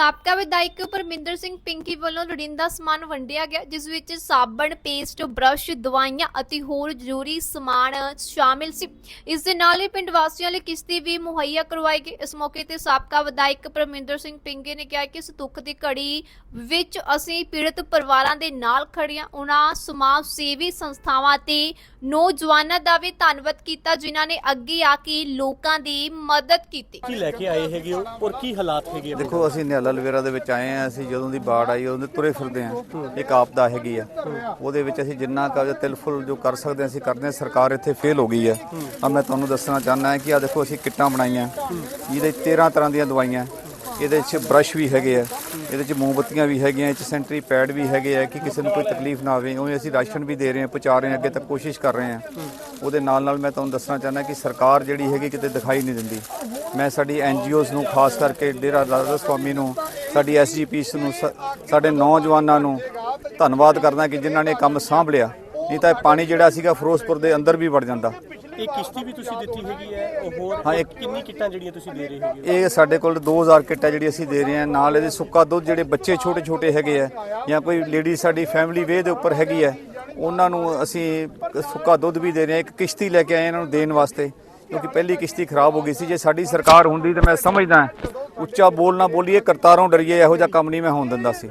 ਸਾਬਕਾ ਵਿਧਾਇਕ ਪਰਮਿੰਦਰ ਸਿੰਘ ਪਿੰਕੀ ਵੱਲੋਂ ਲੋੜੀਂਦਾ ਸਮਾਨ ਵੰਡਿਆ ਗਿਆ ਜਿਸ ਵਿੱਚ ਸਾਬਣ ਪੇਸਟ ਬ੍ਰਸ਼ ਦਵਾਈਆਂ ਅਤੇ ਹੋਰ ਜ਼ਰੂਰੀ ਸਮਾਨ ਸ਼ਾਮਿਲ ਸੀ। ਇਸ ਦੇ ਨਾਲ ਹੀ ਪਿੰਡ ਵਾਸੀਆਂ ਲਈ ਕਿਸ਼ਤੀ ਵੀ ਮੁਹੱਈਆ ਕਰਵਾਈ ਗਈ। ਇਸ ਮੌਕੇ ਤੇ ਸਾਬਕਾ ਵਿਧਾਇਕ ਪਰਮਿੰਦਰ ਸਿੰਘ ਪਿੰਕੀ ਨੇ ਕਿਹਾ ਕਿ ਇਸ ਦੁੱਖ ਦੀ ਘੜੀ ਵਿੱਚ ਅਸੀਂ ਪੀੜਤ ਪਰਿਵਾਰਾਂ ਦੇ ਨਾਲ ਖੜੀਆਂ ਉਹਨਾਂ ਸਮਾਜ ਸੇਵੀ ਸੰਸਥਾਵਾਂ ਤੇ ਨੌਜਵਾਨਾਂ ਦਾ ਵੀ ਧੰਨਵਾਦ ਕੀਤਾ ਜਿਨ੍ਹਾਂ ਨੇ ਅੱਗੇ ਆ ਕੇ ਲੋਕਾਂ ਦੀ ਮਦਦ ਕੀਤੀ। ਕੀ ਲੈ ਕੇ ਆਏ ਹੈਗੇ ਹੋ ਔਰ ਕੀ ਹਾਲਾਤ ਹੈਗੇ ਦੇਖੋ ਅਸੀਂ ਨਿਹਾਲਾ ਲਵੇਰਾ ਦੇ ਵਿੱਚ ਆਏ ਆ, ਅਸੀਂ ਜਦੋਂ ਦੀ ਬਾੜ ਆਈ ਉਹਦੇ ਤੁਰੇ ਫਿਰਦੇ ਆ। ਇੱਕ ਆਪਦਾ ਹੈਗੀ ਆ। ਉਹਦੇ ਵਿੱਚ ਅਸੀਂ ਜਿੰਨਾ ਕੁ ਤਿਲਫੁਲ ਜੋ ਕਰ ਸਕਦੇ ਹਾਂ ਅਸੀਂ ਕਰਦੇ ਹਾਂ ਸਰਕਾਰ ਇੱਥੇ ਫੇਲ ਹੋ ਗਈ ਆ। ਆ ਮੈਂ ਤੁਹਾਨੂੰ ਦੱਸਣਾ ਚਾਹੁੰਦਾ ਹਾਂ ਕਿ ਆ ਦੇਖੋ, ਅਸੀਂ ਕਿੱਟਾਂ ਬਣਾਈਆਂ। ਇਹਦੇ 13 ਤਰ੍ਹਾਂ ਦੀਆਂ ਦਵਾਈਆਂ। ਇਹਦੇ ਵਿੱਚ ਬ੍ਰਸ਼ ਵੀ ਹੈਗੇ ਆ। ਇਹਦੇ ਵਿੱਚ ਮੋਮਬੱਤੀਆਂ ਵੀ ਹੈਗੀਆਂ, ਇਹ 'ਚ ਸੈਂਟਰੀ ਪੈਡ ਵੀ ਹੈਗੇ ਆ ਕਿ ਕਿਸੇ ਨੂੰ ਕੋਈ ਤਕਲੀਫ ਨਾ ਆਵੇ। ਉਵੇਂ ਅਸੀਂ ਰਾਸ਼ਨ ਵੀ ਦੇ ਰਹੇ ਹਾਂ ਪਹੁੰਚਾ ਰਹੇ ਹਾਂ ਅੱਗੇ ਤੱਕ ਕੋਸ਼ਿਸ਼ ਕਰ ਰਹੇ ਹਾਂ ਉਹਦੇ ਨਾਲ ਨਾਲ ਮੈਂ ਤੁਹਾਨੂੰ ਦੱਸਣਾ ਚਾਹੁੰਦਾ ਕਿ ਸਰਕਾਰ ਜਿਹੜੀ ਹੈਗੀ ਕਿਤੇ ਦਿਖਾਈ ਨਹੀਂ ਦਿੰਦੀ। ਮੈਂ ਸਾਡੀ ਐਨਜੀਓਜ਼ ਨੂੰ ਖਾਸ ਕਰਕੇ ਡੇਰਾ ਰਾਧਾ ਸਵਾਮੀ ਨੂੰ ਸਾਡੀ ਐਸਜੀਪੀਸ ਨੂੰ ਸ- ਸਾਡੇ ਨੌਜਵਾਨਾਂ ਨੂੰ ਧੰਨਵਾਦ ਕਰਦਾ ਕਿ ਜਿਨ੍ਹਾਂ ਨੇ ਕੰਮ ਸਾਂਭ ਲਿਆ ਨਹੀਂ ਤਾਂ ਇਹ ਪਾਣੀ ਜਿਹੜਾ ਸੀਗਾ ਫਿਰੋਜ਼ਪੁਰ ਦੇ ਅੰਦਰ ਵੀ ਵੜ ਜਾਂਦਾ। ਇਹ ਕਿਸ਼ਤੀ ਵੀ ਤੁਸੀਂ ਦਿੱਤੀ ਹੈਗੀ ਹੈ ਉਹ ਹੋਰ ਹਾਂ, ਕਿੰਨੀ ਕਿੱਟਾਂ ਜਿਹੜੀਆਂ ਤੁਸੀਂ ਦੇ ਰਹੇ ਹੋ? ਇਹ ਸਾਡੇ ਕੋਲ 2000 ਕਿੱਟ ਜਿਹੜੀ ਅਸੀਂ ਦੇ ਰਹੇ ਹਾਂ। ਨਾਲ ਇਹਦੇ ਸੁੱਕਾ ਦੁੱਧ ਜਿਹੜੇ ਬੱਚੇ ਛੋਟੇ ਛੋਟੇ ਹੈਗੇ ਆ ਜਾਂ ਕੋਈ ਲੇਡੀ ਸਾਡੀ ਫੈਮਿਲੀ ਵੇ ਦੇ ਉੱਪਰ ਹੈਗੀ ਹੈ ਉਹਨਾਂ ਨੂੰ ਅਸੀਂ ਸੁੱਕਾ ਦੁੱਧ ਵੀ ਦੇ ਰਹੇ ਹਾਂ, ਇੱਕ ਕਿਸ਼ਤੀ ਲੈ ਕੇ ਆਏ ਇਹਨਾਂ ਨੂੰ ਦੇਣ ਵਾਸਤੇ, ਕਿਉਂਕਿ ਪਹਿਲੀ ਕਿਸ਼ਤੀ ਖਰਾਬ ਹੋ ਗਈ ਸੀ, ਜੇ ਸਾਡੀ ਸਰਕਾਰ ਹੁੰਦੀ ਤਾਂ ਮੈਂ ਸਮਝਦਾ ਉੱਚਾ ਬੋਲ ਨਾ ਬੋਲੀਏ, ਕਰਤਾਰੋਂ ਡਰੀਏ, ਇਹੋ ਜਿਹਾ ਕੰਮ ਨਹੀਂ ਮੈਂ ਹੋਣ ਦਿੰਦਾ ਸੀ।